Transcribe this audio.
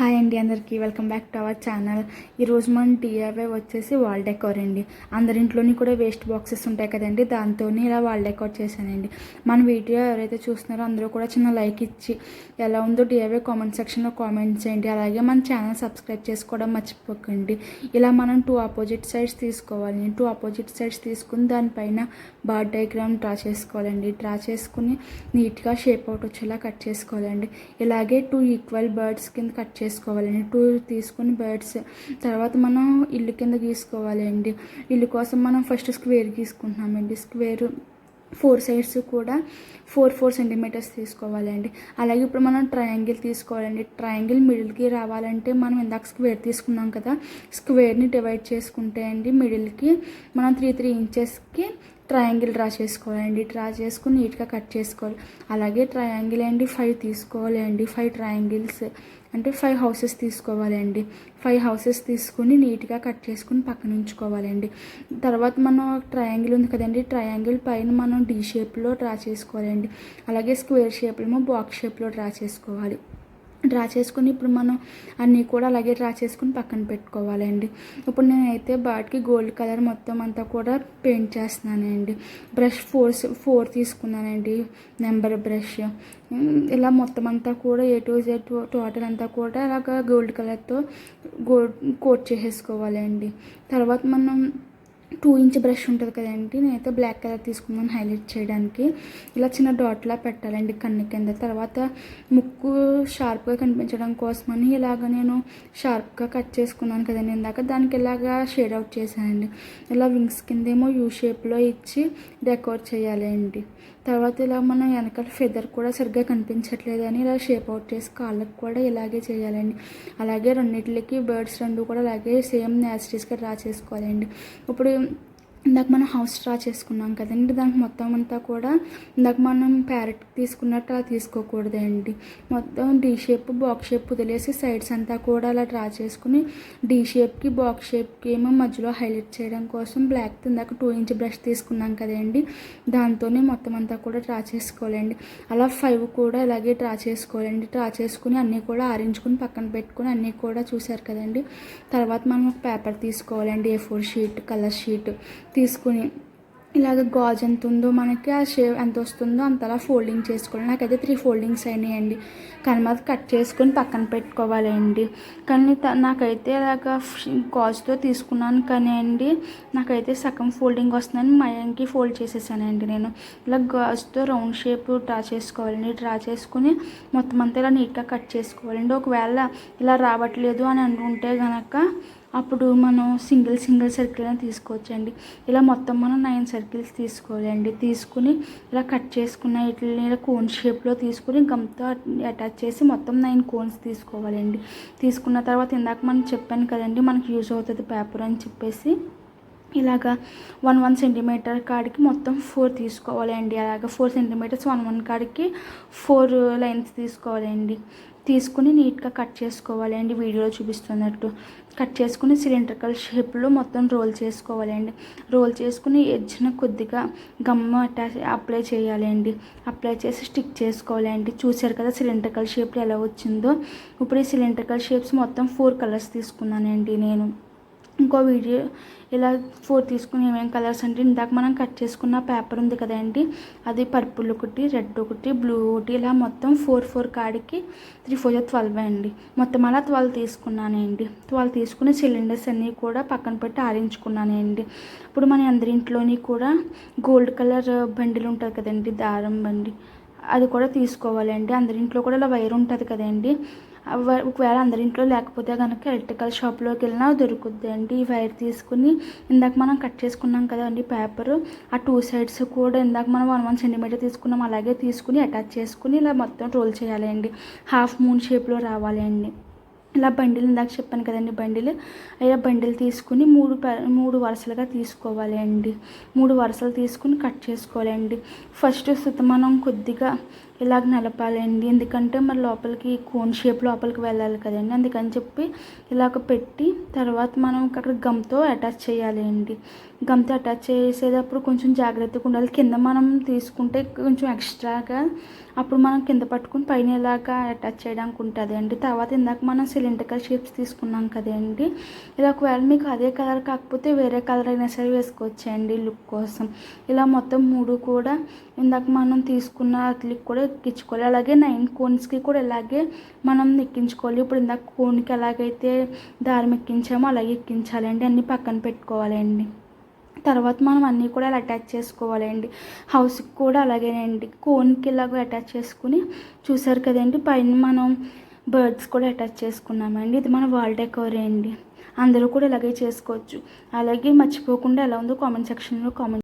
Hi అండి అందరికీ. Welcome back to our channel. ఈరోజు మన టీఆర్వై వచ్చేసి వాల్ డెకోర్ అండి. అందరింట్లోని కూడా వేస్ట్ బాక్సెస్ ఉంటాయి కదండి దాంతో ఇలా వాల్ డెకోర్ చేశానండి. మన వీడియో ఎవరైతే చూస్తున్నారో అందరూ కూడా చిన్న లైక్ ఇచ్చి ఎలా ఉందో టీఆర్వై కామెంట్ సెక్షన్లో కామెంట్ చేయండి. అలాగే మన ఛానల్ సబ్స్క్రైబ్ చేసుకోవడం మర్చిపోకండి. ఇలా మనం టూ ఆపోజిట్ సైడ్స్ తీసుకోవాలి. టూ ఆపోజిట్ సైడ్స్ తీసుకుని దానిపైన బార్ డయాగ్రామ్ డ్రా చేసుకోవాలండి. డ్రా చేసుకుని నీట్గా షేప్ అవుట్ వచ్చేలా కట్ చేసుకోవాలండి. ఇలాగే టూ ఈక్వల్ బర్డ్స్ కింద కట్ తీసుకోవాలండి. టూ తీసుకుని బర్డ్స్ తర్వాత మనం ఇల్లు కింద గీసుకోవాలండి. ఇల్లు కోసం మనం ఫస్ట్ స్క్వేర్ గీసుకుంటున్నామండి. స్క్వేర్ ఫోర్ సైడ్స్ కూడా ఫోర్ ఫోర్ సెంటీమీటర్స్ తీసుకోవాలండి. అలాగే ఇప్పుడు మనం ట్రయాంగిల్ తీసుకోవాలండి. ట్రయాంగిల్ మిడిల్కి రావాలంటే మనం ఇందాక స్క్వేర్ తీసుకున్నాం కదా స్క్వేర్ని డివైడ్ చేసుకుంటే అండి మిడిల్కి మనం త్రీ త్రీ ఇంచెస్కి ట్రయాంగిల్ డ్రా చేసుకోవాలండి. డ్రా చేసుకుని నీట్గా కట్ చేసుకోవాలి. అలాగే ట్రయాంగిల్ అండి ఫైవ్ తీసుకోవాలి అండి. ఫైవ్ ట్రయాంగిల్స్ అంటే ఫైవ్ హౌసెస్ తీసుకోవాలండి. ఫైవ్ హౌసెస్ తీసుకుని నీట్గా కట్ చేసుకుని పక్కన ఉంచుకోవాలండి. తర్వాత మనం ట్రయాంగిల్ ఉంది కదండి. ట్రయాంగిల్ పైన మనం డీ షేప్లో డ్రా చేసుకోవాలండి. అలాగే స్క్వేర్ షేప్లో బాక్స్ షేప్లో డ్రా చేసుకోవాలి. డ్రా చేసుకుని ఇప్పుడు మనం అన్నీ కూడా అలాగే డ్రా చేసుకుని పక్కన పెట్టుకోవాలండి. ఇప్పుడు నేనైతే బాటికి గోల్డ్ కలర్ మొత్తం అంతా కూడా పెయింట్ చేస్తున్నానండి. బ్రష్ ఫోర్ ఫోర్ తీసుకున్నానండి. Number brush. ఇలా మొత్తం అంతా కూడా ఏ టు జెడ్ టోటల్ అంతా కూడా అలాగా గోల్డ్ కలర్తో గోల్డ్ కోట్ చేసేసుకోవాలండి. తర్వాత మనం టూ ఇంచ్ బ్రష్ ఉంటుంది కదండి. నేనైతే బ్లాక్ కలర్ తీసుకున్నాను హైలైట్ చేయడానికి. ఇలా చిన్న డాట్లా పెట్టాలండి కన్ను కింద. తర్వాత ముక్కు షార్ప్గా కనిపించడం కోసమని ఇలాగ నేను షార్ప్గా కట్ చేసుకున్నాను కదండి. ఇందాక దానికి ఇలాగా షేడ్ అవుట్ చేశానండి. ఇలా వింగ్స్ కిందేమో యూ షేప్లో ఇచ్చి డెకోర్ చేయాలండి. తర్వాత ఇలా మనం వెనకాల ఫెదర్ కూడా సరిగ్గా కనిపించట్లేదు అని ఇలా షేప్ అవుట్ చేసి కాళ్ళకు కూడా ఇలాగే చేయాలండి. అలాగే రెండింటికి బర్డ్స్ రెండు కూడా అలాగే సేమ్ యాసిటీస్గా డ్రా చేసుకోవాలండి. ఇప్పుడు ఇందాక మనం హౌస్ డ్రా చేసుకున్నాం కదండి దానికి మొత్తం అంతా కూడా ఇందాక మనం ప్యారెట్ తీసుకున్నట్టు అలా తీసుకోకూడదండి. మొత్తం డీ షేప్ బాక్స్ షేప్ వదిలేసి సైడ్స్ అంతా కూడా అలా డ్రా చేసుకుని డీ షేప్కి బాక్స్ షేప్కి ఏమో మధ్యలో హైలైట్ చేయడం కోసం బ్లాక్ ఇందాక టూ ఇంచ్ బ్రష్ తీసుకున్నాం కదండి దాంతోనే మొత్తం అంతా కూడా డ్రా చేసుకోవాలండి. అలా ఫైవ్ కూడా ఇలాగే డ్రా చేసుకోవాలండి. డ్రా చేసుకుని అన్నీ కూడా ఆరించుకుని పక్కన పెట్టుకుని అన్నీ కూడా చూశారు కదండి. తర్వాత మనం ఒక పేపర్ తీసుకోవాలండి. A four sheet colour sheet తీసుకుని ఇలాగ గాజు ఎంత ఉందో మనకి ఆ షేప్ ఎంత వస్తుందో అంతలా ఫోల్డింగ్ చేసుకోవాలి. నాకైతే త్రీ ఫోల్డింగ్స్ అయినాయండి. కానీ మాది కట్ చేసుకొని పక్కన పెట్టుకోవాలండి. కానీ నాకైతే ఇలాగ గాజుతో తీసుకున్నాను కానీ అండి నాకైతే సగం ఫోల్డింగ్ వస్తుందని మయంకి ఫోల్డ్ చేసేసానండి నేను. ఇలా గాజుతో రౌండ్ షేప్ డ్రా చేసుకోవాలండి. డ్రా చేసుకుని మొత్తం అంతా ఇలా నీట్గా కట్ చేసుకోవాలండి. ఒకవేళ ఇలా రావట్లేదు అని అనుకుంటే కనుక అప్పుడు మనం సింగిల్ సింగిల్ సర్కిల్ అని తీసుకోవచ్చండి. ఇలా మొత్తం మనం నైన్ సర్కిల్స్ తీసుకోవాలండి. తీసుకుని ఇలా కట్ చేసుకున్న వీటిని ఇలా కోన్ షేప్లో తీసుకుని గమ్తో అటాచ్ చేసి మొత్తం నైన్ కోన్స్ తీసుకోవాలండి. తీసుకున్న తర్వాత ఇందాక మనం చెప్పాను కదండి మనకి యూజ్ అవుతుంది పేపర్ అని చెప్పేసి. ఇలాగా వన్ వన్ సెంటీమీటర్ కాడికి మొత్తం ఫోర్ తీసుకోవాలండి. అలాగ ఫోర్ సెంటీమీటర్స్ వన్ వన్ కాడికి ఫోర్ లైన్స్ తీసుకోవాలండి. తీసుకుని నీట్గా కట్ చేసుకోవాలండి వీడియోలో చూపిస్తున్నట్టు. కట్ చేసుకుని సిలిండ్రికల్ షేప్లో మొత్తం రోల్ చేసుకోవాలండి రోల్ చేసుకుని ఎడ్జ్న కొద్దిగా గమ్మ అటాచ్ అప్లై చేయాలండి అప్లై చేసి స్టిక్ చేసుకోవాలండి చూశారు కదా సిలిండ్రికల్ షేప్లో ఎలా వచ్చిందో? ఇప్పుడు ఈ సిలిండ్రికల్ షేప్స్ మొత్తం ఫోర్ కలర్స్ తీసుకున్నానండి నేను. ఇంకో వీడియో ఇలా ఫోర్ తీసుకుని ఏమేమి కలర్స్ అంటే ఇందాక మనం కట్ చేసుకున్న పేపర్ ఉంది కదండి అది పర్పుల్ ఒకటి రెడ్ ఒకటి బ్లూ ఒకటి ఇలా మొత్తం ఫోర్ ఫోర్ కాడికి త్రీ ఫోర్ ట్వెల్వ్ అండి. మొత్తం అలా ట్వెల్వ్ తీసుకున్నానండి. ట్వెల్వ్ తీసుకుని సిలిండర్స్ అన్నీ కూడా పక్కన పెట్టి ఆరించుకున్నానండి ఇప్పుడు మన అందరింట్లోని కూడా గోల్డ్ కలర్ బండిలు ఉంటుంది కదండి దారం బండి. అది కూడా తీసుకోవాలండి. అందరింట్లో కూడా ఇలా వైర్ ఉంటుంది కదండి. ఒకవేళ అందరింట్లో లేకపోతే కనుక ఎలక్ట్రికల్ షాప్లోకి వెళ్ళినా దొరుకుద్ది అండి ఈ వైర్ తీసుకుని ఇందాక మనం కట్ చేసుకున్నాం కదండి పేపర్. ఆ టూ సైడ్స్ కూడా ఇందాక మనం వన్ వన్ సెంటీమీటర్ తీసుకున్నాం. అలాగే తీసుకుని అటాచ్ చేసుకుని ఇలా మొత్తం రోల్ చేయాలండి. హాఫ్ మూన్ షేప్లో రావాలండి. ఇలా బండిల్ ఇందాక చెప్పాను కదండి బండిల్. ఇలా బండిలు తీసుకుని మూడు మూడు వరుసలుగా తీసుకోవాలి అండి. మూడు వరుసలు తీసుకుని కట్ చేసుకోవాలండి ఫస్ట్ మనం కొద్దిగా ఇలాగ నలపాలండి. ఎందుకంటే మరి లోపలికి కోన్ షేప్ లోపలికి వెళ్ళాలి కదండి. అందుకని చెప్పి ఇలాగ పెట్టి తర్వాత మనం అక్కడ గమ్తో అటాచ్ చేయాలి అండి గమ్తో అటాచ్ చేసేటప్పుడు కొంచెం జాగ్రత్తగా ఉండాలి. కింద మనం తీసుకుంటే కొంచెం ఎక్స్ట్రాగా అప్పుడు మనం కింద పట్టుకుని పైన ఇలాగా అటాచ్ చేయడానికి ఉంటుంది అండి తర్వాత ఇందాక మనం సిలిండ్రికల్ షేప్స్ తీసుకున్నాం కదండి. ఇలా ఒకవేళ మీకు అదే కలర్ కాకపోతే వేరే కలర్ అయినా సరే వేసుకోవచ్చండి లుక్ కోసం. ఇలా మొత్తం మూడు కూడా ఇందాక మనం తీసుకున్న వాటికి కూడా ఎక్కించుకోవాలి. అలాగే నైన్ కోన్స్కి కూడా ఇలాగే మనం ఎక్కించుకోవాలి. ఇప్పుడు ఇందాక కోన్కి ఎలాగైతే దారం ఎక్కించామో అలాగే ఎక్కించాలండి అన్నీ పక్కన పెట్టుకోవాలండి తర్వాత మనం అన్నీ కూడా ఇలా అటాచ్ చేసుకోవాలండి హౌస్కి కూడా అలాగేనండి. కోన్కి ఇలాగ అటాచ్ చేసుకుని చూసారు కదండి పైన మనం బర్డ్స్ కూడా అటాచ్ చేసుకున్నామండి. ఇది మన వాల్ డెకోర్ అండి. అందరూ కూడా ఇలాగే చేసుకోవచ్చు. అలాగే మర్చిపోకుండా ఎలా ఉందో కామెంట్ సెక్షన్లో కామెంట్